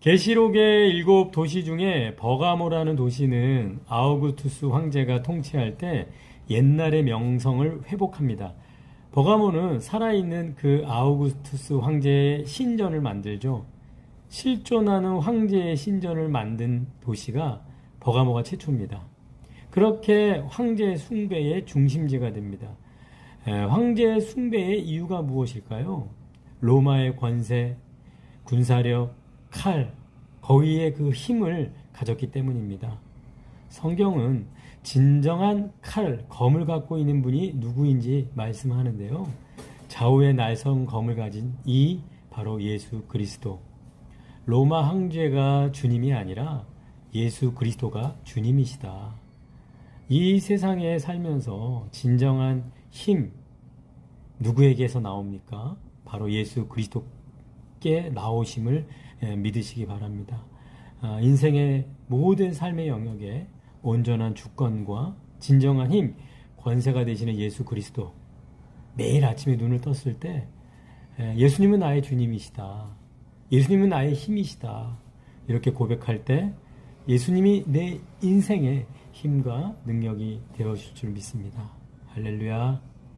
계시록의 일곱 도시 중에 버가모라는 도시는 아우구투스 황제가 통치할 때 옛날의 명성을 회복합니다. 버가모는 살아있는 그 아우구스투스 황제의 신전을 만들죠. 실존하는 황제의 신전을 만든 도시가 버가모가 최초입니다. 그렇게 황제 숭배의 중심지가 됩니다. 에, 황제 숭배의 이유가 무엇일까요? 로마의 권세, 군사력, 칼, 거위의 그 힘을 가졌기 때문입니다. 성경은 진정한 칼, 검을 갖고 있는 분이 누구인지 말씀하는데요. 좌우의 날선 검을 가진 이 바로 예수 그리스도. 로마 황제가 주님이 아니라 예수 그리스도가 주님이시다. 이 세상에 살면서 진정한 힘 누구에게서 나옵니까? 바로 예수 그리스도 께 나오심을 예, 믿으시기 바랍니다. 아, 인생의 모든 삶의 영역에 온전한 주권과 진정한 힘, 권세가 되시는 예수 그리스도. 매일 아침에 눈을 떴을 때 예, 예수님은 나의 주님이시다. 예수님은 나의 힘이시다. 이렇게 고백할 때 예수님이 내 인생의 힘과 능력이 되어줄 줄 믿습니다. 할렐루야.